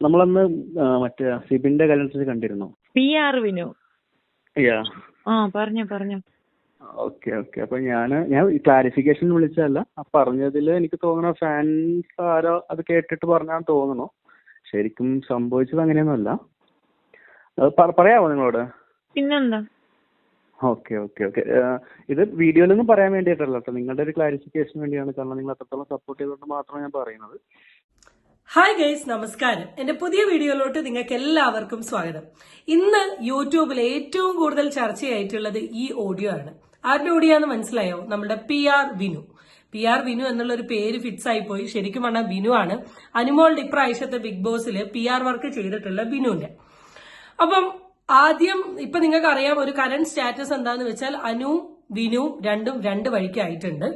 നമ്മളന്ന് മറ്റേ സിബിന്റെ കല്യാണത്തിൽ കണ്ടിരുന്നു? P R Vinu. ആ പറഞ്ഞു പറഞ്ഞു. Okay okay. അപ്പൊ ഞാൻ ഞാൻ ക്ലാരിഫിക്കേഷൻ വിളിച്ചതല്ല. ആ പറഞ്ഞതിൽ എനിക്ക് തോന്നണ ഫാൻസ് ആരോ അത് കേട്ടിട്ട് പറഞ്ഞാന്ന് തോന്നുന്നു. ശരിക്കും സംഭവിച്ചത് അങ്ങനെയൊന്നുമല്ല. പറയാമോ നിങ്ങളോട്? പിന്നെന്താ? Okay okay okay. ഇത് വീഡിയോയിലൊന്നും പറയാൻ വേണ്ടിയിട്ടല്ല കേട്ടോ. നിങ്ങളുടെ ഒരു ക്ലാരിഫിക്കേഷൻ വേണ്ടിയാണ്. കാരണം നിങ്ങൾ അത്രത്തോളം സപ്പോർട്ട് ചെയ്തുകൊണ്ട് മാത്രമാണ് ഞാൻ പറയുന്നത്. ഹായ് ഗൈസ് നമസ്കാരം. എന്റെ പുതിയ വീഡിയോയിലോട്ട് നിങ്ങൾക്ക് എല്ലാവർക്കും സ്വാഗതം. ഇന്ന് യൂട്യൂബിൽ ഏറ്റവും കൂടുതൽ ചർച്ചയായിട്ടുള്ളത് ഈ ഓഡിയോ ആണ്. ആരുടെ ഓഡിയോ ആണെന്ന് മനസ്സിലായോ? നമ്മുടെ P R Vinu. P R Vinu എന്നുള്ള ഒരു പേര് ഫിക്സ് ആയി പോയി ശരിക്കും പറഞ്ഞാൽ വിനു ആണ്. അനുമോളുടെ ഇപ്രാവശ്യത്തെ ബിഗ് ബോസിൽ പി ആർ വർക്ക് ചെയ്തിട്ടുള്ള വിനുവിന്റെ അപ്പം ആദ്യം ഇപ്പൊ നിങ്ങൾക്ക് അറിയാം ഒരു കറന്റ് സ്റ്റാറ്റസ് എന്താന്ന് വെച്ചാൽ അനു വിനു രണ്ടും രണ്ട് വഴിക്കായിട്ടുണ്ട്.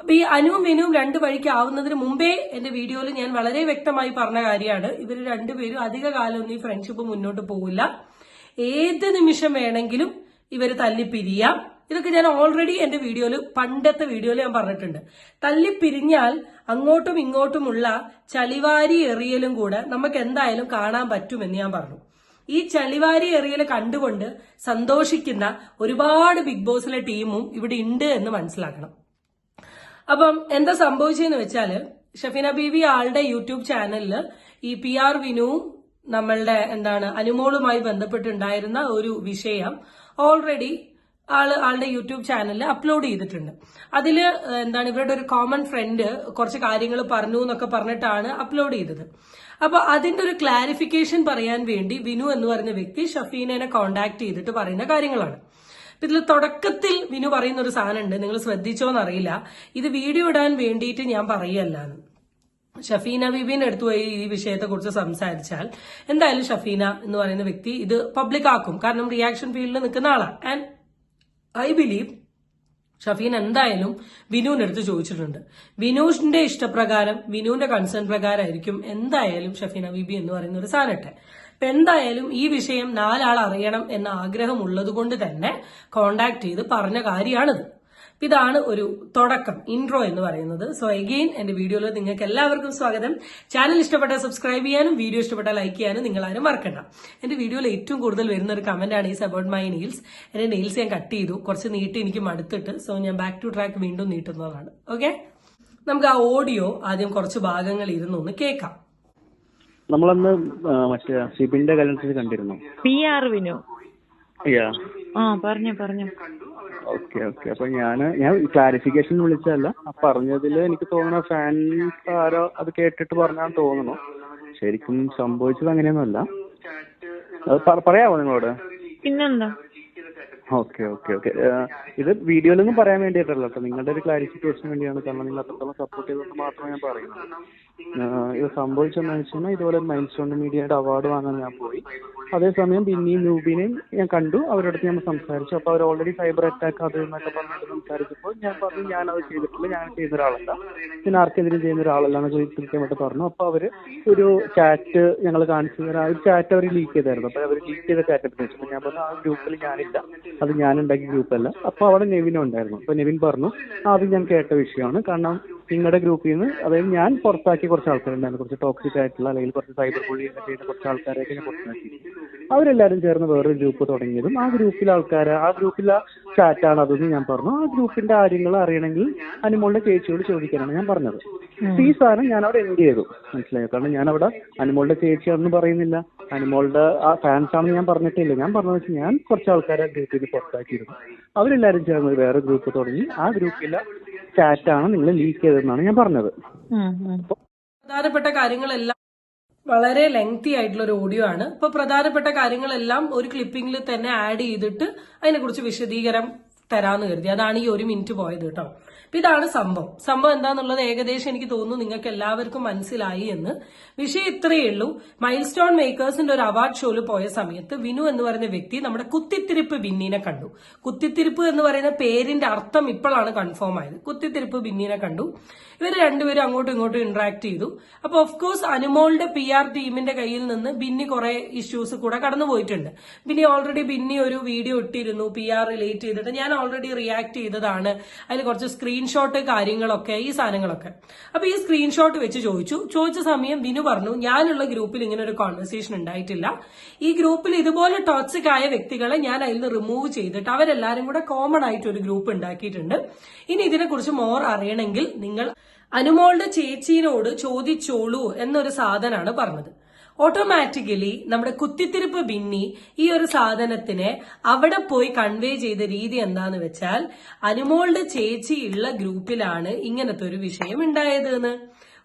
അപ്പൊ ഈ അനുവും വിനുവും രണ്ട് വഴിക്ക് ആവുന്നതിന് മുമ്പേ എന്റെ വീഡിയോയിൽ ഞാൻ വളരെ വ്യക്തമായി പറഞ്ഞ കാര്യമാണ്. ഇവർ രണ്ടുപേരും അധിക കാലമൊന്നും ഈ ഫ്രണ്ട്ഷിപ്പ് മുന്നോട്ട് പോകില്ല ഏത് നിമിഷം വേണമെങ്കിലും ഇവർ തല്ലിപ്പിരിയാം. ഇതൊക്കെ ഞാൻ ഓൾറെഡി എന്റെ വീഡിയോയിൽ പണ്ടത്തെ വീഡിയോയിൽ ഞാൻ പറഞ്ഞിട്ടുണ്ട്. തല്ലിപ്പിരിഞ്ഞാൽ അങ്ങോട്ടും ഇങ്ങോട്ടുമുള്ള ചളിവാരി എറിയലും കൂടെ നമുക്ക് എന്തായാലും കാണാൻ പറ്റുമെന്ന് ഞാൻ പറഞ്ഞു. ഈ ചളിവാരി എറിയൽ കണ്ടുകൊണ്ട് സന്തോഷിക്കുന്ന ഒരുപാട് ബിഗ് ബോസിലെ ടീമും ഇവിടെ ഉണ്ട് എന്ന് മനസ്സിലാക്കണം. അപ്പം എന്താ സംഭവിച്ചതെന്ന് വെച്ചാൽ ഷഫീന ബീവി ആളുടെ യൂട്യൂബ് ചാനലിൽ ഈ പി ആർ വിനുവും നമ്മളുടെ എന്താണ് അനുമോളുമായി ബന്ധപ്പെട്ടുണ്ടായിരുന്ന ഒരു വിഷയം ഓൾറെഡി ആൾ ആളുടെ യൂട്യൂബ് ചാനലിൽ അപ്ലോഡ് ചെയ്തിട്ടുണ്ട്. അതിൽ എന്താണ് ഇവരുടെ ഒരു കോമൺ ഫ്രണ്ട് കുറച്ച് കാര്യങ്ങൾ പറഞ്ഞു എന്നൊക്കെ പറഞ്ഞിട്ടാണ് അപ്ലോഡ് ചെയ്തത്. അപ്പൊ അതിന്റെ ഒരു ക്ലാരിഫിക്കേഷൻ പറയാൻ വേണ്ടി വിനു എന്ന് പറയുന്ന വ്യക്തി ഷഫീനെ കോണ്ടാക്ട് ചെയ്തിട്ട് പറയുന്ന കാര്യങ്ങളാണ്. അപ്പൊ ഇതിൽ തുടക്കത്തിൽ വിനു പറയുന്ന ഒരു സാധനമുണ്ട്. നിങ്ങൾ ശ്രദ്ധിച്ചോന്നറിയില്ല. ഇത് വീഡിയോ ഇടാൻ വേണ്ടിയിട്ട് ഞാൻ പറയല്ല ഷഫീന ബീബിന്റെ അടുത്ത് പോയി ഈ വിഷയത്തെ കുറിച്ച് സംസാരിച്ചാൽ എന്തായാലും ഷഫീന എന്ന് പറയുന്ന വ്യക്തി ഇത് പബ്ലിക് ആക്കും. കാരണം റിയാക്ഷൻ ഫീൽഡിൽ നിൽക്കുന്ന ആളാണ് ആൻഡ് ഐ ബിലീവ് ഷഫീൻ എന്തായാലും വിനുവിന്റെ അടുത്ത് ചോദിച്ചിട്ടുണ്ട്. വിനുവിന്റെ ഇഷ്ടപ്രകാരം വിനുവിന്റെ കൺസേൺ പ്രകാരമായിരിക്കും എന്തായാലും ഷഫീന ബീബി എന്ന് പറയുന്ന ഒരു സാധനട്ടെ എന്തായാലും ഈ വിഷയം നാലാൾ അറിയണം എന്ന ആഗ്രഹം കൊണ്ട് തന്നെ കോണ്ടാക്ട് ചെയ്ത് പറഞ്ഞ കാര്യമാണിത് ഇതാണ് ഒരു തുടക്കം ഇൻട്രോ എന്ന് പറയുന്നത്. സോ എഗെയിൻ എന്റെ വീഡിയോയിൽ നിങ്ങൾക്ക് എല്ലാവർക്കും സ്വാഗതം. ചാനൽ ഇഷ്ടപ്പെട്ട സബ്സ്ക്രൈബ് ചെയ്യാനും വീഡിയോ ഇഷ്ടപ്പെട്ട ലൈക്ക് ചെയ്യാനും നിങ്ങൾ ആരും മറക്കണ്ട. എന്റെ വീഡിയോയിൽ ഏറ്റവും കൂടുതൽ വരുന്ന ഒരു കമന്റ് ആണ് ഈസ് അബൌട്ട് മൈ നെയിൽസ് എന്റെ നെയിൽസ് ഞാൻ കട്ട് ചെയ്തു. കുറച്ച് നീട്ടി എനിക്ക് മടുത്തിട്ട്. സോ ഞാൻ ബാക്ക് ടു ട്രാക്ക് വീണ്ടും നീട്ടുന്നതാണ്. ഓക്കെ നമുക്ക് ആ ഓഡിയോ ആദ്യം കുറച്ച് ഭാഗങ്ങൾ ഇരുന്നൊന്ന് കേൾക്കാം. നമ്മളന്ന് മറ്റേ സിബിന്റെ കല്യാണത്തിൽ കണ്ടിരുന്നു? P R Vinu. യാ. ആ പറഞ്ഞു പറഞ്ഞു. Okay okay. അപ്പൊ ഞാൻ ഞാൻ ക്ലാരിഫിക്കേഷൻ വിളിച്ചതല്ല. പറഞ്ഞതിൽ പറഞ്ഞതിൽ എനിക്ക് തോന്നുന്ന ഫാൻസ് ആരോ അത് കേട്ടിട്ട് പറഞ്ഞാന്ന് തോന്നുന്നു. ശരിക്കും സംഭവിച്ചത് അങ്ങനെയൊന്നുമല്ല. അത് പറയാമോ നിങ്ങളോട്? പിന്നെന്താ? Okay okay okay. ഇത് വീഡിയോയിലൊന്നും പറയാൻ വേണ്ടിയിട്ടല്ല. കേട്ടോ നിങ്ങളുടെ ഒരു ക്ലാരിഫിക്കേഷൻ വേണ്ടിയാണ് കാരണം നിങ്ങൾ അത്രത്തോളം സപ്പോർട്ട് ചെയ്തുകൊണ്ട് മാത്രമേ ഞാൻ പറയുന്നത് ഇത് സംഭവിച്ചെന്ന് വെച്ചാൽ ഇതുപോലെ മൈൽ സ്റ്റോൺ മീഡിയയുടെ അവാർഡ് വാങ്ങാൻ ഞാൻ പോയി. അതേസമയം പിന്നെയും നൂബിനെയും ഞാൻ കണ്ടു. അവരുടെ അടുത്ത് ഞാൻ സംസാരിച്ചു. അപ്പോൾ അവർ ഓൾറെഡി സൈബർ അറ്റാക്ക് അത് എന്നൊക്കെ പറഞ്ഞിട്ട് സംസാരിച്ചപ്പോൾ ഞാൻ പറഞ്ഞു ഞാൻ അത് ചെയ്തിട്ടില്ല. ഞാൻ ചെയ്യുന്ന ഒരാളല്ല പിന്നെ ആർക്കെതിരും ചെയ്യുന്ന ഒരാളല്ല എന്ന് ചോദിച്ച് കൃത്യമായിട്ട് പറഞ്ഞു. അപ്പോൾ അവർ ഒരു ചാറ്റ് ഞങ്ങൾ കാണിച്ചു തരാം. ഒരു ചാറ്റ് അവർ ലീക്ക് ചെയ്തായിരുന്നു. അപ്പോൾ അവർ ലീക്ക് ചെയ്ത ചാറ്റ് എടുത്ത് വെച്ചു ഞാൻ പറഞ്ഞു ആ ഗ്രൂപ്പിൽ ഞാനില്ല. അത് ഞാൻ ഉണ്ടാക്കിയ ഗ്രൂപ്പല്ല അപ്പോൾ അവിടെ നെവിൻ ഉണ്ടായിരുന്നു. അപ്പോൾ നെവിൻ പറഞ്ഞു അത് ഞാൻ കേട്ട വിഷയമാണ്. കാരണം നിങ്ങളുടെ ഗ്രൂപ്പിൽ നിന്ന് അതായത് ഞാൻ പുറത്താക്കിയ കുറച്ച് ആൾക്കാരുണ്ടായിരുന്നു. കുറച്ച് ടോക്സിക് ആയിട്ടുള്ള അല്ലെങ്കിൽ കുറച്ച് സൈബർ ബുള്ളി ഒക്കെ ചെയ്യുന്ന കുറച്ച് ആൾക്കാരെയൊക്കെ ഞാൻ പുറത്താക്കി. അവരെല്ലാവരും ചേർന്ന് വേറൊരു ഗ്രൂപ്പ് തുടങ്ങിയതും ആ ഗ്രൂപ്പിലെ ആൾക്കാർ ആ ഗ്രൂപ്പിലെ ചാറ്റാണ് അതെന്ന് ഞാൻ പറഞ്ഞു. ആ ഗ്രൂപ്പിന്റെ കാര്യങ്ങൾ അറിയണമെങ്കിൽ അനുമോളുടെ ചേച്ചിയോട് ചോദിക്കാനാണ് ഞാൻ പറഞ്ഞത്. ഈ സാധനം ഞാൻ അവിടെ എൻഡ് ചെയ്തു. മനസ്സിലായോ? കാരണം ഞാൻ അവിടെ അനുമോളുടെ ചേച്ചിയാണെന്ന് പറയുന്നില്ല. അനുമോളുടെ ആ ഫാൻസ് ആണെന്ന് ഞാൻ പറഞ്ഞിട്ടില്ല. ഞാൻ പറഞ്ഞത് വെച്ചാൽ ഞാൻ കുറച്ച് ആൾക്കാരെ ഗ്രൂപ്പിൽ നിന്ന് പുറത്താക്കിയിരുന്നു. അവരെല്ലാവരും ചേർന്ന് വേറെ ഗ്രൂപ്പ് തുടങ്ങി. ആ ഗ്രൂപ്പിലെ ചാറ്റാണ് നിങ്ങൾ ലീക്ക് ചെയ്തതെന്നാണ് ഞാൻ പറഞ്ഞത്. പ്രധാനപ്പെട്ട കാര്യങ്ങളെല്ലാം വളരെ ലെങ്തി ആയിട്ടുള്ള ഒരു ഓഡിയോ ആണ് ഇപ്പൊ പ്രധാനപ്പെട്ട കാര്യങ്ങളെല്ലാം ഒരു ക്ലിപ്പിംഗിൽ തന്നെ ആഡ് ചെയ്തിട്ട് അതിനെക്കുറിച്ച് വിശദീകരണം തരാന്ന് കരുതി. അതാണ് ഈ ഒരു മിനിറ്റ് പോയത് കേട്ടോ. അപ്പൊ ഇതാണ് സംഭവം. സംഭവം എന്താന്നുള്ളത് ഏകദേശം എനിക്ക് തോന്നുന്നു നിങ്ങൾക്ക് എല്ലാവർക്കും മനസ്സിലായി എന്ന്. വിഷയം ഇത്രയേ ഉള്ളൂ. മൈൽ സ്റ്റോൺ മേക്കേഴ്സിന്റെ ഒരു അവാർഡ് ഷോയിൽ പോയ സമയത്ത് വിനു എന്ന് പറയുന്ന വ്യക്തി നമ്മുടെ കുത്തിത്തിരിപ്പ് ബിന്നിനെ കണ്ടു. കുത്തിത്തിരിപ്പ് എന്ന് പറയുന്ന പേരിന്റെ അർത്ഥം ഇപ്പോഴാണ് കൺഫേം ആയത്. കുത്തിത്തിരിപ്പ് ബിന്നിനെ കണ്ടു. ഇവർ രണ്ടുപേരും അങ്ങോട്ടും ഇങ്ങോട്ടും ഇന്ററാക്ട് ചെയ്തു. അപ്പൊ ഓഫ് കോഴ്സ് അനുമോളുടെ പി ആർ ടീമിന്റെ കയ്യിൽ നിന്ന് ബിന്നി കുറെ ഇഷ്യൂസ് കൂടെ കടന്നു പോയിട്ടുണ്ട്. ബിന്നി ഓൾറെഡി ബിന്നി ഒരു വീഡിയോ ഇട്ടിരുന്നു പി ആർ റിലേറ്റ് ചെയ്തിട്ട്. ഞാൻ ഓൾറെഡി റിയാക്ട് ചെയ്തതാണ്. അതിൽ കുറച്ച് സ്ക്രീൻഷോട്ട് കാര്യങ്ങളൊക്കെ ഈ സാധനങ്ങളൊക്കെ. അപ്പൊ ഈ സ്ക്രീൻഷോട്ട് വെച്ച് ചോദിച്ചു. ചോദിച്ച സമയം ബിനു പറഞ്ഞു ഞാനുള്ള ഗ്രൂപ്പിൽ ഇങ്ങനെ ഒരു കോൺവെർസേഷൻ ഉണ്ടായിട്ടില്ല. ഈ ഗ്രൂപ്പിൽ ഇതുപോലെ ടോക്സിക് ആയ വ്യക്തികളെ ഞാൻ അതിൽ നിന്ന് റിമൂവ് ചെയ്തിട്ട് അവരെല്ലാരും കൂടെ കോമൺ ആയിട്ട് ഒരു ഗ്രൂപ്പ് ഉണ്ടാക്കിയിട്ടുണ്ട്. ഇനി ഇതിനെക്കുറിച്ച് മോർ അറിയണമെങ്കിൽ നിങ്ങൾ അനുമോളുടെ ചേച്ചീനോട് ചോദിച്ചോളൂ എന്നൊരു സാധനമാണ് പറഞ്ഞത്. ഓട്ടോമാറ്റിക്കലി നമ്മുടെ കുത്തിത്തിരിപ്പ് ബിന്നി ഈ ഒരു സാധനത്തിനെ അവിടെ പോയി കൺവേ ചെയ്ത രീതി എന്താന്ന് വെച്ചാൽ അനുമോളുടെ ചേച്ചി ഉള്ള ഗ്രൂപ്പിലാണ് ഇങ്ങനത്തെ ഒരു വിഷയം ഉണ്ടായത് എന്ന്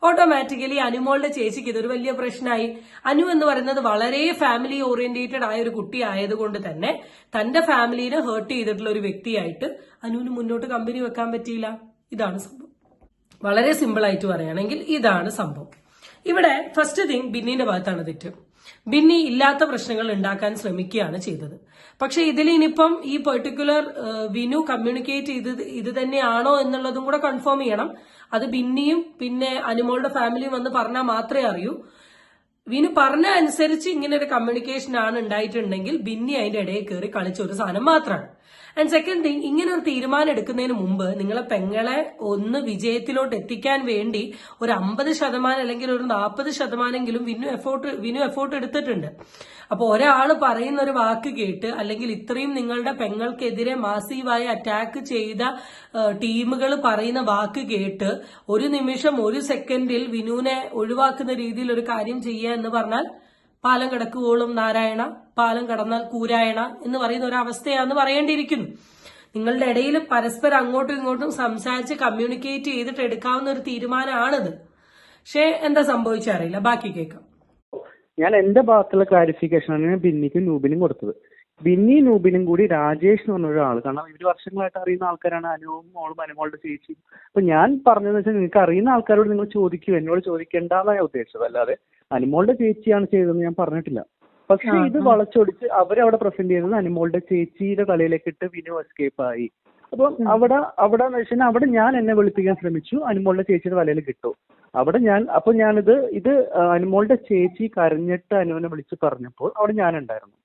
ഓട്ടോമാറ്റിക്കലി അനുമോളുടെ ചേച്ചിക്ക് ഇതൊരു വലിയ പ്രശ്നമായി. അനു എന്ന് പറയുന്നത് വളരെ ഫാമിലി ഓറിയന്റേറ്റഡ് ആയ ഒരു കുട്ടി ആയതുകൊണ്ട് തന്നെ തന്റെ ഫാമിലിനെ ഹേർട്ട് ചെയ്തിട്ടുള്ള ഒരു വ്യക്തിയായിട്ട് അനുവിന് മുന്നോട്ട് കമ്പനി വെക്കാൻ പറ്റിയില്ല. ഇതാണ് സംഭവം. വളരെ സിമ്പിൾ ആയിട്ട് പറയുകയാണെങ്കിൽ ഇതാണ് സംഭവം. ഇവിടെ ഫസ്റ്റ് തിങ് ബിന്നിന്റെ ഭാഗത്താണ് തെറ്റ്. ബിന്നി ഇല്ലാത്ത പ്രശ്നങ്ങൾ ഉണ്ടാക്കാൻ ശ്രമിക്കുകയാണ് ചെയ്തത്. പക്ഷെ ഇതിൽ ഇനിയിപ്പം ഈ പെർട്ടിക്കുലർ വിനു കമ്മ്യൂണിക്കേറ്റ് ചെയ്തത് ഇത് തന്നെയാണോ എന്നുള്ളതും കൂടെ കൺഫേം ചെയ്യണം. അത് ബിന്നിയും പിന്നെ അനുമോളുടെ ഫാമിലിയും വന്ന് പറഞ്ഞാൽ മാത്രമേ അറിയൂ. വിനു പറഞ്ഞ അനുസരിച്ച് ഇങ്ങനെ ഒരു കമ്മ്യൂണിക്കേഷൻ ആണ് ഉണ്ടായിട്ടുണ്ടെങ്കിൽ ബിന്നി അതിന്റെ ഇടയിൽ കയറി കളിച്ച ഒരു സാധനം മാത്രമാണ്. ആൻഡ് സെക്കൻഡ് തിങ് ഇങ്ങനെ ഒരു തീരുമാനം എടുക്കുന്നതിന് മുമ്പ് നിങ്ങളെ പെങ്ങളെ ഒന്ന് വിജയത്തിലോട്ട് എത്തിക്കാൻ വേണ്ടി ഒരു അമ്പത് ശതമാനം അല്ലെങ്കിൽ ഒരു നാൽപ്പത് ശതമാനെങ്കിലും വിനു എഫോർട്ട് വിനു എഫോർട്ട് എടുത്തിട്ടുണ്ട്. അപ്പൊ ഒരാൾ പറയുന്ന ഒരു വാക്ക് കേട്ട് അല്ലെങ്കിൽ ഇത്രയും നിങ്ങളുടെ പെങ്ങൾക്കെതിരെ മാസീവായി അറ്റാക്ക് ചെയ്ത ടീമുകൾ പറയുന്ന വാക്ക് കേട്ട് ഒരു നിമിഷം ഒരു സെക്കൻഡിൽ വിനുവിനെ ഒഴിവാക്കുന്ന രീതിയിൽ ഒരു കാര്യം ചെയ്യുക എന്ന് പറഞ്ഞാൽ പാലം കിടക്കുവോളും നാരായണ പാലം കടന്നാൽ കൂരായണ എന്ന് പറയുന്ന ഒരു അവസ്ഥയാന്ന് പറയേണ്ടിയിരിക്കുന്നു. നിങ്ങളുടെ ഇടയിൽ പരസ്പരം അങ്ങോട്ടും ഇങ്ങോട്ടും സംസാരിച്ച് കമ്മ്യൂണിക്കേറ്റ് ചെയ്തിട്ട് എടുക്കാവുന്ന ഒരു തീരുമാനമാണിത്. പക്ഷേ എന്താ സംഭവിച്ചറിയില്ല ബാക്കി കേൾക്കാം. ഞാൻ എന്റെ ഭാഗത്തുള്ള ക്ലാരിഫിക്കേഷനാണ് ഞാൻ ബിന്നിക്കും നൂബിനും കൊടുത്തത്. ബിന്നി നൂബിനും കൂടി രാജേഷ് എന്ന് പറഞ്ഞ ഒരാൾ കാരണം ഇവർ വർഷങ്ങളായിട്ട് അറിയുന്ന ആൾക്കാരാണ്. അനുവും മോളും അനുമോളുടെ ചേച്ചിയും. അപ്പൊ ഞാൻ പറഞ്ഞതെന്ന് വെച്ചാൽ നിങ്ങൾക്ക് അറിയുന്ന ആൾക്കാരോട് നിങ്ങൾ ചോദിക്കൂ. എന്നോട് ചോദിക്കേണ്ടെന്നാണ് ഞാൻ ഉദ്ദേശിച്ചത്. അല്ലാതെ അനുമോളുടെ ചേച്ചിയാണ് ചെയ്തതെന്ന് ഞാൻ പറഞ്ഞിട്ടില്ല. പക്ഷെ ഇത് വളച്ചൊടിച്ച് അവരവിടെ പ്രസന്റ് ചെയ്തത് അനിമോളുടെ ചേച്ചിയുടെ തലയിലേക്ക് ഇട്ട് വിനു എസ്കേപ്പ് ആയി. അപ്പം അവിടെ അവിടെ എന്ന് വെച്ചാൽ അവിടെ ഞാൻ എന്നെ വെളുപ്പിക്കാൻ ശ്രമിച്ചു. അനിമോളുടെ ചേച്ചിയുടെ തലയിൽ കിട്ടു. അവിടെ ഞാൻ അപ്പൊ ഞാനിത് ഇത് അനിമോളുടെ ചേച്ചി കരഞ്ഞിട്ട് അനുവിനെ വിളിച്ച് പറഞ്ഞപ്പോൾ അവിടെ ഞാൻ ഉണ്ടായിരുന്നു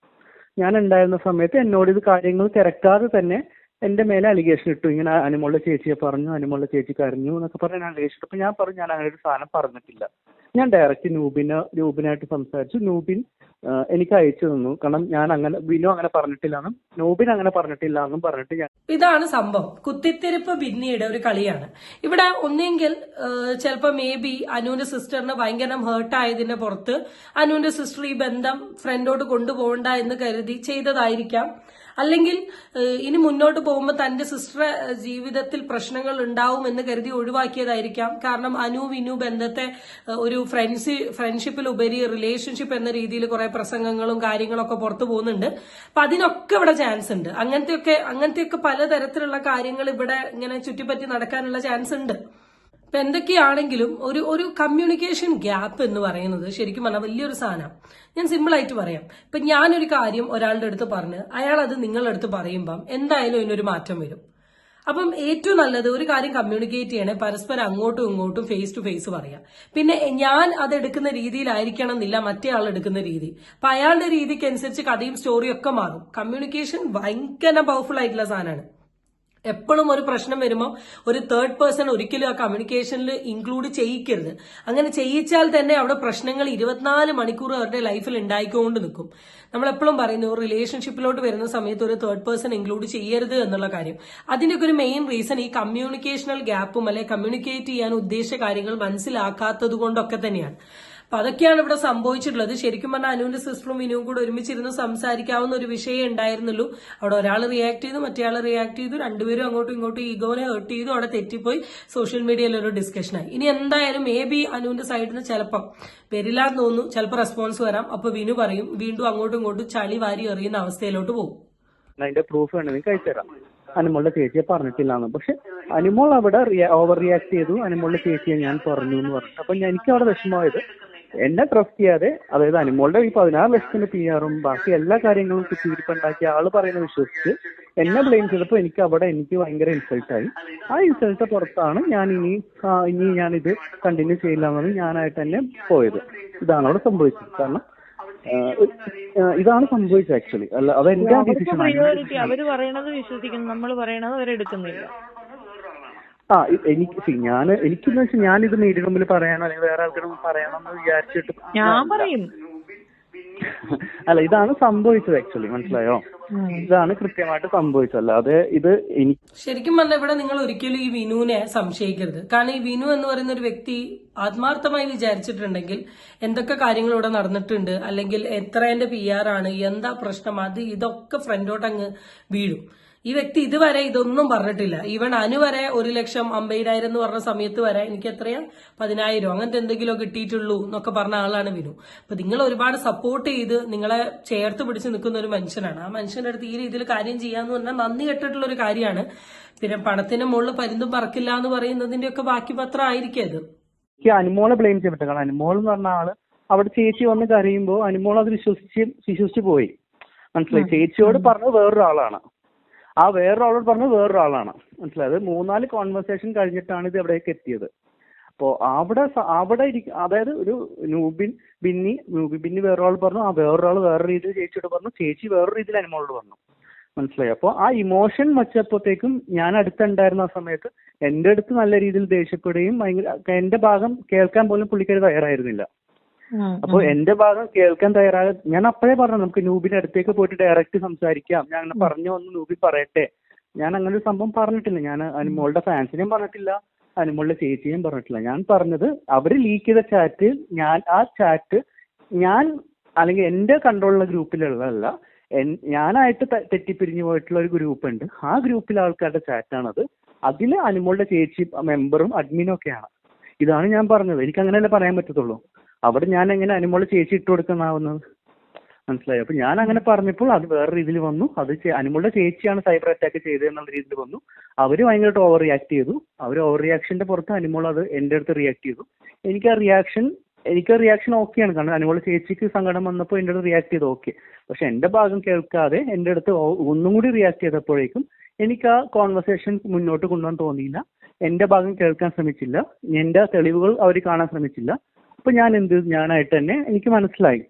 ഞാൻ ഉണ്ടായിരുന്ന സമയത്ത് എന്നോട് ഇത് കാര്യങ്ങൾ തിരക്കാതെ തന്നെ എന്റെ മേലെ അലിഗേഷൻ ഇട്ടു. ഇങ്ങനെ അനിമോളുടെ ചേച്ചിയെ പറഞ്ഞു അനിമോളുടെ ചേച്ചി കരഞ്ഞു എന്നൊക്കെ പറഞ്ഞു ഞാൻ അലിഗേഷൻ ഇട്ടു. അപ്പൊ ഞാൻ പറഞ്ഞു ഞാൻ അങ്ങനെ ഒരു സാധനം പറഞ്ഞിട്ടില്ല. ഞാൻ ഡയറക്റ്റ് നൂബിന് നൂബിനായിട്ട് സംസാരിച്ചു. നൂബിൻ എനിക്ക് അയച്ചു തന്നു. കാരണം ഞാൻ അങ്ങനെ ബിനു അങ്ങനെ പറഞ്ഞിട്ടില്ല എന്നും നൂബിൻ അങ്ങനെ പറഞ്ഞിട്ടില്ല എന്നും പറഞ്ഞിട്ട് ഞാൻ ഇതാണ് സംഭവം. കുത്തിത്തിരിപ്പ് ബിന്നിയുടെ ഒരു കളിയാണ്. ഇവിടെ ഒന്നെങ്കിൽ ചിലപ്പോൾ മേ ബി അനുവിന്റെ സിസ്റ്ററിന് ഭയങ്കര ഹേർട്ട് ആയതിന്റെ പുറത്ത് അനുവിന്റെ സിസ്റ്റർ ഈ ബന്ധം ഫ്രണ്ടോട് കൊണ്ടുപോകണ്ട എന്ന് കരുതി ചെയ്തതായിരിക്കാം. അല്ലെങ്കിൽ ഇനി മുന്നോട്ട് പോകുമ്പോൾ തന്റെ സിസ്റ്റർ ജീവിതത്തിൽ പ്രശ്നങ്ങൾ ഉണ്ടാവും എന്ന് കരുതി ഒഴിവാക്കിയതായിരിക്കാം. കാരണം അനു വിനു ബന്ധത്തെ ഒരു ഫ്രണ്ട്സ് ഫ്രണ്ട്ഷിപ്പിൽ ഉപരി റിലേഷൻഷിപ്പ് എന്ന രീതിയിൽ കുറെ പ്രസംഗങ്ങളും കാര്യങ്ങളൊക്കെ പുറത്തു പോകുന്നുണ്ട്. അപ്പൊ അതിനൊക്കെ ഇവിടെ ചാൻസ് ഉണ്ട്. അങ്ങനത്തെയൊക്കെ അങ്ങനത്തെയൊക്കെ പലതരത്തിലുള്ള കാര്യങ്ങൾ ഇവിടെ ഇങ്ങനെ ചുറ്റിപ്പറ്റി നടക്കാനുള്ള ചാൻസ് ഉണ്ട്. ഇപ്പൊ എന്തൊക്കെയാണെങ്കിലും ഒരു ഒരു കമ്മ്യൂണിക്കേഷൻ ഗ്യാപ്പ് എന്ന് പറയുന്നത് ശരിക്കും പറഞ്ഞാൽ വലിയൊരു സാധനമാണ് ഞാൻ സിമ്പിൾ ആയിട്ട് പറയാം. ഇപ്പൊ ഞാനൊരു കാര്യം ഒരാളുടെ അടുത്ത് പറഞ്ഞ് അയാൾ അത് നിങ്ങളുടെ അടുത്ത് പറയുമ്പം എന്തായാലും ഇതിനൊരു മാറ്റം വരും. അപ്പം ഏറ്റവും നല്ലത് ഒരു കാര്യം കമ്മ്യൂണിക്കേറ്റ് ചെയ്യണേ പരസ്പരം അങ്ങോട്ടും ഇങ്ങോട്ടും ഫേസ് ടു ഫേസ് പറയാം. പിന്നെ ഞാൻ അത് എടുക്കുന്ന രീതിയിലായിരിക്കണം എന്നില്ല മറ്റേ ആൾ എടുക്കുന്ന രീതി. അപ്പൊ അയാളുടെ രീതിക്കനുസരിച്ച് കഥയും സ്റ്റോറിയും ഒക്കെ മാറും. കമ്മ്യൂണിക്കേഷൻ ഭയങ്കര പവർഫുൾ ആയിട്ടുള്ള സാധനമാണ്. എപ്പോഴും ഒരു പ്രശ്നം വരുമ്പോൾ ഒരു തേർഡ് പേഴ്സൺ ഒരിക്കലും ആ കമ്മ്യൂണിക്കേഷനിൽ ഇൻക്ലൂഡ് ചെയ്യിക്കരുത്. അങ്ങനെ ചെയ്യിച്ചാൽ തന്നെ അവിടെ പ്രശ്നങ്ങൾ ഇരുപത്തിനാല് മണിക്കൂർ അവരുടെ ലൈഫിൽ ഉണ്ടായിക്കൊണ്ട് നിൽക്കും. നമ്മൾ എപ്പോഴും പറയുന്നു റിലേഷൻഷിപ്പിലോട്ട് വരുന്ന സമയത്ത് ഒരു തേർഡ് പേഴ്സൺ ഇൻക്ലൂഡ് ചെയ്യരുത് എന്നുള്ള കാര്യം. അതിന്റെയൊക്കെ ഒരു മെയിൻ റീസൺ ഈ കമ്മ്യൂണിക്കേഷണൽ ഗ്യാപ്പും അല്ലെ കമ്മ്യൂണിക്കേറ്റ് ചെയ്യാൻ ഉദ്ദേശിച്ച കാര്യങ്ങൾ മനസ്സിലാക്കാത്തത് കൊണ്ടൊക്കെ തന്നെയാണ്. അപ്പൊ അതൊക്കെയാണ് ഇവിടെ സംഭവിച്ചിട്ടുള്ളത്. ശരിക്കും പറഞ്ഞാൽ അനുവിന്റെ സിസ്റ്ററും വിനുവും കൂടെ ഒരുമിച്ചിരുന്ന് സംസാരിക്കാവുന്ന ഒരു വിഷയം ഉണ്ടായിരുന്നുള്ളൂ. അവിടെ ഒരാൾ റിയാക്ട് ചെയ്തു മറ്റേ ആൾ റിയാക്ട് ചെയ്തു. രണ്ടുപേരും അങ്ങോട്ടും ഇങ്ങോട്ടും ഈഗോനെ ഹേർട്ട് ചെയ്തു. അവിടെ തെറ്റിപ്പോയി. സോഷ്യൽ മീഡിയയിൽ ഒരു ഡിസ്കഷനായി ഇനി എന്തായാലും മേ ബി അനുവിന്റെ സൈഡിൽ നിന്ന് ചിലപ്പം വരില്ലാന്ന് തോന്നുന്നു. ചിലപ്പോൾ റെസ്പോൺസ് വരാം. അപ്പൊ വിനു പറയും വീണ്ടും അങ്ങോട്ടും ഇങ്ങോട്ടും ചളി വാരി എറിയുന്ന അവസ്ഥയിലോട്ട് പോകും. അതിന്റെ പ്രൂഫ് വേണമെങ്കിൽ അയച്ചുതരാം അനുമോളുടെ ചേച്ചിയെ പറഞ്ഞിട്ടില്ലാന്ന്. പക്ഷെ അനുമോൾ അവിടെ ഓവർ റിയാക്ട് ചെയ്തു. അനുമോളുടെ ചേച്ചിയെ ഞാൻ പറഞ്ഞു എന്ന് പറഞ്ഞു. അപ്പൊ എനിക്ക് അവിടെ വിഷമമായത് എന്നെ ട്രസ്റ്റ് ചെയ്യാതെ അതായത് അനുമോളുടെ ഈ പതിനാറ് ലക്ഷത്തിന്റെ പി ആറും ബാക്കി എല്ലാ കാര്യങ്ങളും കുത്തിയിരിപ്പുണ്ടാക്കിയ ആൾ പറയുന്ന വിശ്വസിച്ച് എന്നെ ബ്ലെയിം ചെയ്തപ്പോൾ എനിക്ക് അവിടെ എനിക്ക് ഭയങ്കര ഇൻസൾട്ടായി ആ ഇൻസൾട്ട് പുറത്താണ് ഞാൻ ഇനി ഇനി ഞാൻ ഇത് കണ്ടിന്യൂ ചെയ്യില്ല എന്നത് ഞാനായിട്ട് തന്നെ പോയത്. ഇതാണ് അവിടെ സംഭവിച്ചത്. കാരണം ഇതാണ് സംഭവിച്ചത് ആക്ച്വലി അല്ല അത് എന്റെ ഡിസിഷൻ അവർ പറയണത് വിശ്വസിക്കുന്നു. നമ്മൾ പറയണത് അവരെടുക്കുന്നില്ല. ആ എനിക്ക് സി ഞാൻ എനിക്കെന്ന് വെച്ചാൽ ഞാനിത് മീഡിയ മുമ്പിൽ പറയാനോ അല്ലെങ്കിൽ വേറെ ആൾക്കാരും പറയണം എന്ന് വിചാരിച്ചിട്ട് ഞാൻ പറയും. അല്ല ഇതാണ് സംഭവിച്ചത് ആക്ച്വലി മനസ്സിലായോ? ഇതാണ് കൃത്യമായിട്ട് സംഭവിച്ചത്. അല്ലാതെ ഇത് എനിക്ക് ശരിക്കും പറഞ്ഞാൽ ഇവിടെ നിങ്ങൾ ഒരിക്കലും ഈ വിനുവിനെ സംശയിക്കരുത്. കാരണം ഈ വിനു എന്ന് പറയുന്ന ഒരു വ്യക്തി ആത്മാർത്ഥമായി വിചാരിച്ചിട്ടുണ്ടെങ്കിൽ എന്തൊക്കെ കാര്യങ്ങൾ ഇവിടെ നടന്നിട്ടുണ്ട് അല്ലെങ്കിൽ എത്ര എന്റെ പി ആർ ആണ് എന്താ പ്രശ്നം അത് ഇതൊക്കെ ഫ്രണ്ടോട്ട് അങ്ങ് വീഴും. ഈ വ്യക്തി ഇതുവരെ ഇതൊന്നും പറഞ്ഞിട്ടില്ല. ഈവൻ അനു വരെ ഒരു ലക്ഷം അമ്പതിനായിരം എന്ന് പറഞ്ഞ സമയത്ത് വരെ എനിക്ക് എത്രയാ? പതിനായിരം. അങ്ങനത്തെ എന്തെങ്കിലും കിട്ടിയിട്ടുള്ളൂ എന്നൊക്കെ പറഞ്ഞ ആളാണ് വിനു. അപ്പൊ നിങ്ങൾ ഒരുപാട് സപ്പോർട്ട് ചെയ്ത് നിങ്ങളെ ചേർത്ത് പിടിച്ച് നിൽക്കുന്ന ഒരു മനുഷ്യനാണ്. ആ മനുഷ്യന്റെ അടുത്ത് ഈ രീതിയിൽ കാര്യം ചെയ്യാന്ന് പറഞ്ഞാൽ നന്ദി കെട്ടിട്ടുള്ള ഒരു കാര്യമാണ്. പിന്നെ പണത്തിന് മുകളിൽ പരിന്തും പറക്കില്ല എന്ന് പറയുന്നതിന്റെ ഒക്കെ ബാക്കി പത്രം ആയിരിക്കും അത്. എനിക്ക് അനുമോളെ ബ്ലെയിം ചെയ്യാൻ പറ്റില്ല കാരണം അനുമോൾ എന്ന് പറഞ്ഞ ആൾ അവിടെ ചേച്ചി വന്ന് കരയുമ്പോൾ അനുമോൾ അത് വിശ്വസിച്ച് വിശ്വസിച്ച് പോയി. മനസ്സിലായി? ചേച്ചിയോട് പറഞ്ഞത് വേറൊരാളാണ്. ആ വേറൊരാളോട് പറഞ്ഞത് വേറൊരാളാണ്. മനസ്സിലായത് മൂന്നാൽ കോൺവെർസേഷൻ കഴിഞ്ഞിട്ടാണ് ഇത് എവിടേക്ക് എത്തിയത്. അപ്പോൾ അവിടെ അവിടെ ഇരിക്കും അതായത് ഒരു നൂബിൻ ബിന്നി നൂബി ബിന്നി വേറൊരാൾ പറഞ്ഞു ആ വേറൊരാൾ വേറെ രീതിയിൽ ചേച്ചിയോട് പറഞ്ഞു ചേച്ചി വേറൊരു രീതിയിൽ അനുമോളോട് പറഞ്ഞു. മനസ്സിലായി? അപ്പോൾ ആ ഇമോഷൻ വച്ചപ്പോഴത്തേക്കും ഞാൻ അടുത്തുണ്ടായിരുന്ന ആ സമയത്ത് എന്റെ അടുത്ത് നല്ല രീതിയിൽ ദേഷ്യപ്പെടുകയും ഭയങ്കര എന്റെ ഭാഗം കേൾക്കാൻ പോലും പുള്ളിക്കാരി തയ്യാറായിരുന്നില്ല അപ്പോൾ എന്റെ ഭാഗം കേൾക്കാൻ തയ്യാറാകാൻ ഞാൻ അപ്പോഴേ പറഞ്ഞു നമുക്ക് നൂബിന്റെ അടുത്തേക്ക് പോയിട്ട് ഡയറക്റ്റ് സംസാരിക്കാം. ഞാൻ അങ്ങനെ പറഞ്ഞു വന്ന് നൂബി പറയട്ടെ. ഞാൻ അങ്ങനെ ഒരു സംഭവം പറഞ്ഞിട്ടില്ല. ഞാൻ അനുമോളുടെ ഫാൻസിനെയും പറഞ്ഞിട്ടില്ല. അനുമോളുടെ ചേച്ചിയും പറഞ്ഞിട്ടില്ല. ഞാൻ പറഞ്ഞത് അവർ ലീക്ക് ചെയ്ത ചാറ്റ് ഞാൻ ആ ചാറ്റ് ഞാൻ അല്ലെങ്കിൽ എന്റെ കൺട്രോളിലുള്ള ഗ്രൂപ്പിലുള്ളതല്ല ഞാനായിട്ട് തെറ്റിപ്പിരിഞ്ഞു പോയിട്ടുള്ള ഒരു ഗ്രൂപ്പ് ഉണ്ട്. ആ ഗ്രൂപ്പിലെ ആൾക്കാരുടെ ചാറ്റാണത് അതിൽ അനുമോളുടെ ചേച്ചി മെമ്പറും അഡ്മിനും ഒക്കെയാണ്. ഇതാണ് ഞാൻ പറഞ്ഞത്. എനിക്ക് അങ്ങനെയല്ലേ പറയാൻ പറ്റത്തുള്ളൂ? അവിടെ ഞാൻ എങ്ങനെ അനുമോളെ ചേച്ചി ഇട്ട് കൊടുക്കുന്നതാവുന്നത് മനസ്സിലായി? അപ്പൊ ഞാൻ അങ്ങനെ പറഞ്ഞപ്പോൾ അത് വേറെ രീതിയിൽ വന്നു. അത് അനുമോളുടെ ചേച്ചിയാണ് സൈബർ അറ്റാക്ക് ചെയ്തത് എന്നുള്ള രീതിയിൽ വന്നു. അവർ ഭയങ്കരമായിട്ട് ഓവർ റിയാക്ട് ചെയ്തു. അവർ ഓവർ റിയാക്ഷന്റെ പുറത്ത് അനുമോൾ അത് എന്റെ അടുത്ത് റിയാക്ട് ചെയ്തു. എനിക്ക് ആ റിയാക്ഷൻ എനിക്ക് റിയാക്ഷൻ ഓക്കെയാണ് കാരണം അനുമോൾ ചേച്ചിക്ക് സങ്കടം വന്നപ്പോൾ എന്റെ അടുത്ത് റിയാക്ട് ചെയ്ത്. ഓക്കെ പക്ഷെ എന്റെ ഭാഗം കേൾക്കാതെ എന്റെ അടുത്ത് ഒന്നും കൂടി റിയാക്ട് ചെയ്തപ്പോഴേക്കും എനിക്ക് ആ കോൺവെർസേഷൻ മുന്നോട്ട് കൊണ്ടുപോകാൻ തോന്നിയില്ല. എന്റെ ഭാഗം കേൾക്കാൻ ശ്രമിച്ചില്ല. എന്റെ തെളിവുകൾ അവർ കാണാൻ ശ്രമിച്ചില്ല. അപ്പൊ ഞാൻ എന്ത് ഞാനായിട്ട് തന്നെ എനിക്ക് മനസ്സിലായി.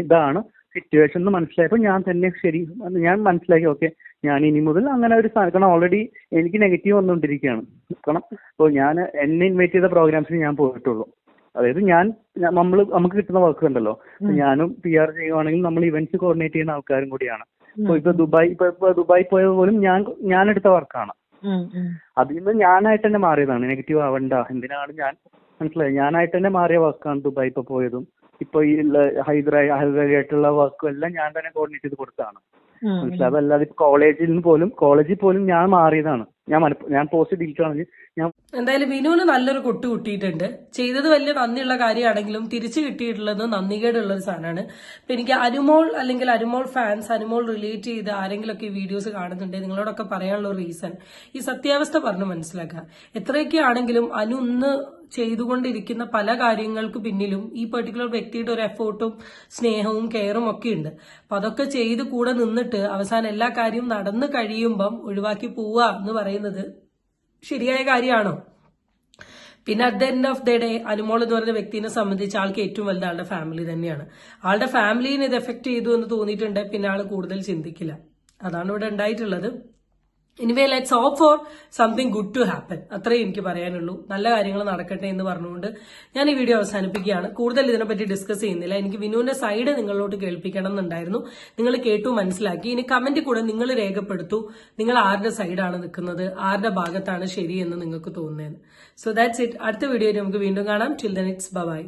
ഇതാണ് സിറ്റുവേഷൻ എന്ന് മനസ്സിലായപ്പോൾ ഞാൻ തന്നെ ശരി ഞാൻ മനസ്സിലാക്കി ഓക്കെ ഞാൻ ഇനി മുതൽ അങ്ങനെ ഒരു സാധനം കാരണം ഓൾറെഡി എനിക്ക് നെഗറ്റീവ് വന്നുകൊണ്ടിരിക്കുകയാണ് കാരണം ഇപ്പോൾ ഞാൻ എന്നെ ഇൻവൈറ്റ് ചെയ്ത പ്രോഗ്രാംസിന് ഞാൻ പോയിട്ടുള്ളൂ. അതായത് ഞാൻ നമ്മൾ നമുക്ക് കിട്ടുന്ന വർക്ക് ഉണ്ടല്ലോ. ഞാനും പി ആർ ചെയ്യുവാണെങ്കിൽ നമ്മൾ ഇവന്റ്സ് കോർഡിനേറ്റ് ചെയ്യുന്ന ആൾക്കാരും കൂടിയാണ്. ഇപ്പൊ ഇപ്പൊ ദുബായ് ഇപ്പൊ ദുബായ് പോയത് പോലും ഞാൻ ഞാൻ എടുത്ത വർക്കാണ്. അതിൽ നിന്ന് ഞാനായിട്ട് തന്നെ മാറിയതാണ്. നെഗറ്റീവ് ആവണ്ട. എന്തിനാണ് ഞാൻ മനസ്സിലായി. ഞാനായിട്ട് തന്നെ മാറിയ വർക്കാണ് ദുബായ് ഇപ്പൊ പോയതും. ഇപ്പൊ ഈ ഹൈദരാബാദ് ആയിട്ടുള്ള വർക്കും എല്ലാം ഞാൻ തന്നെ കോർഡിനേറ്റ് ചെയ്ത് കൊടുത്തതാണ്. മനസ്സിലായി. അതല്ലാതെ കോളേജിൽ നിന്ന് പോലും കോളേജിൽ പോലും ഞാൻ മാറിയതാണ്. ഞാൻ ഞാൻ പോസ്റ്റ് ഡിലീറ്റ് ഞാൻ എന്തായാലും വിനുവിന് നല്ലൊരു കൊട്ട് കിട്ടിയിട്ടുണ്ട്. ചെയ്തത് വലിയ നന്ദിയുള്ള കാര്യമാണെങ്കിലും തിരിച്ചു കിട്ടിയിട്ടുള്ളത് നന്ദികേടുള്ള ഒരു സാധനമാണ്. അപ്പൊ എനിക്ക് അനുമോൾ അല്ലെങ്കിൽ അനുമോൾ ഫാൻസ് അനുമോൾ റിലേറ്റ് ചെയ്ത് ആരെങ്കിലുമൊക്കെ ഈ വീഡിയോസ് കാണുന്നുണ്ട് നിങ്ങളോടൊക്കെ പറയാനുള്ള റീസൺ ഈ സത്യാവസ്ഥ പറഞ്ഞ് മനസ്സിലാക്കുക. എത്രയൊക്കെ ആണെങ്കിലും അനു ഇന്ന് ചെയ്തുകൊണ്ടിരിക്കുന്ന പല കാര്യങ്ങൾക്ക് പിന്നിലും ഈ പെർട്ടിക്കുലർ വ്യക്തിയുടെ ഒരു എഫേർട്ടും സ്നേഹവും കെയറും ഒക്കെ ഉണ്ട്. അപ്പൊ അതൊക്കെ ചെയ്ത് കൂടെ നിന്നിട്ട് അവസാനം എല്ലാ കാര്യവും നടന്നു കഴിയുമ്പം ഒഴിവാക്കി പോവുക എന്ന് പറയുന്നത് ശരിയായ കാര്യമാണോ? പിന്നെ at the end of the day Anumol എന്ന് പറയുന്ന വ്യക്തിനെ സംബന്ധിച്ച് ആൾക്ക് ഏറ്റവും വലുത് ആളുടെ ഫാമിലി തന്നെയാണ്. ആളുടെ ഫാമിലിനെ ഇത് എഫക്ട് ചെയ്തു എന്ന് തോന്നിയിട്ടുണ്ട് പിന്നെ ആൾ കൂടുതൽ ചിന്തിക്കില്ല. അതാണ് ഇവിടെ ഉണ്ടായിട്ടുള്ളത്. Anyway let's hope for something good to happen അത്രയും എനിക്ക് പറയാനുള്ളൂ. നല്ല കാര്യങ്ങൾ നടക്കട്ടെ എന്ന് പറഞ്ഞുകൊണ്ട് ഞാൻ ഈ വീഡിയോ അവസാനിപ്പിക്കുകയാണ്. കൂടുതൽ ഇതിനെപ്പറ്റി ഡിസ്കസ് ചെയ്യുന്നില്ല. എനിക്ക് വിനുവിന്റെ സൈഡ് നിങ്ങളോട് കേൾപ്പിക്കണം എന്നുണ്ടായിരുന്നു. നിങ്ങൾ കേട്ടു മനസ്സിലാക്കി. ഇനി കമന്റ് കൂടെ നിങ്ങൾ രേഖപ്പെടുത്തൂ. നിങ്ങൾ ആരുടെ സൈഡാണ് നിൽക്കുന്നത്? ആരുടെ ഭാഗത്താണ് ശരിയെന്ന് നിങ്ങൾക്ക് തോന്നുന്നത്? സോ ദാറ്റ്സ് ഇറ്റ് അടുത്ത വീഡിയോയിൽ നമുക്ക് വീണ്ടും കാണാം. Till then it's by